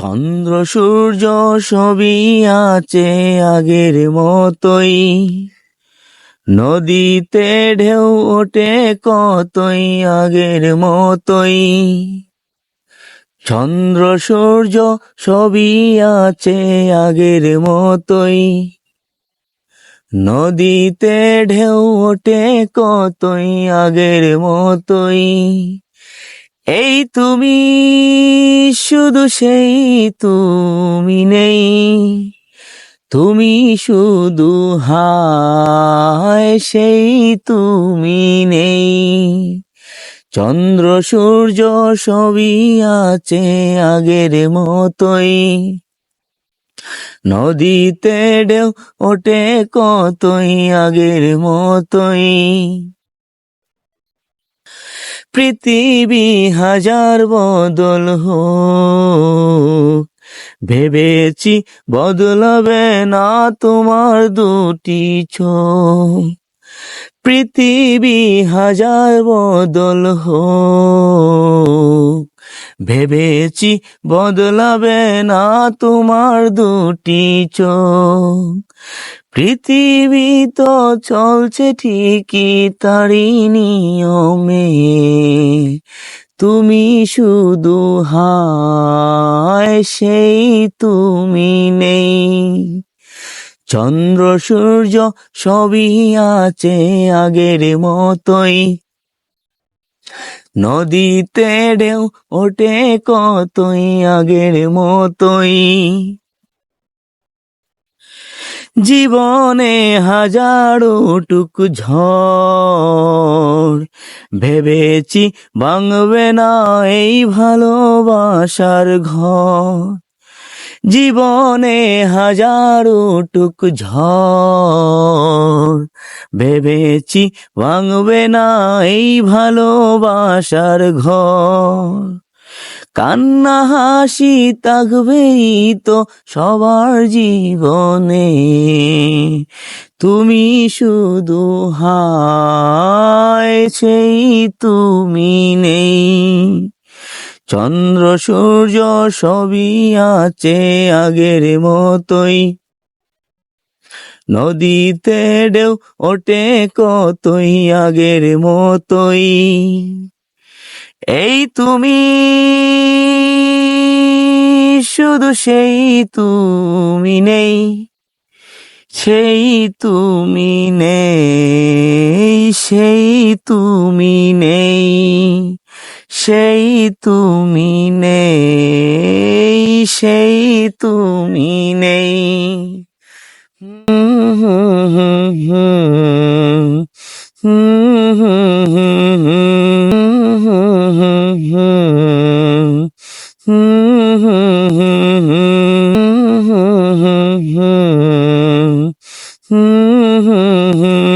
চন্দ্র, সূর্য সবই আছে আগের মতোই। নদীতে ঢেউ ওঠে কতই আগের মতোই। চন্দ্র, সূর্য সবই আছে আগের মতোই। নদীতে ঢেউ ওঠে কতই আগের মতোই। এই তুমি, শুধু সেই তুমি নেই। তুমি শুধু হায়, সেই তুমি নেই। চন্দ্র, সূর্য সবই আছে আগের মতোই। নদীতে ঢেউ ওঠে কতই আগের মতোই। পৃথিবী হাজার বদল হোক। ভেবেছি বদলাবে না তোমার দুটি চোখ। পৃথিবী হাজার বদল হোক। ভেবেছি বদলাবে না তোমার দুটি চোখ। পৃথিবী তো চলছে ঠিকই তারি নিয়মে। তুমি শুধু হায়, সেই তুমি নেই। চন্দ্র, সূর্য সবই আছে আগের মতোই। নদীতে ঢেউ ওঠে কতই আগের মতোই। জীবনে হাজারো টুক ঝড়, ভেবেছি ভাঙবে না এই ভালোবাসার ঘর। জীবনে হাজারো টুক ঝড়, ভেবেছি ভাঙবে না এই ভালোবাসার ঘর। কান্না হাসি থাকবেই তো সবার জীবনে, তুমি শুধু হায়, সেই তুমি নেই। চন্দ্র, সূর্য সবই আছে আগের মতোই। নদীতে ঢেউ ওঠে কতই আগের মতোই। এই তুমি শুধু সেই তুমি নেই। সেই তুমি নেই, সেই তুমি নেই, সেই তুমি নেই, সেই তুমি নেই। হুম হুম হুম হুম 嗯嗯嗯。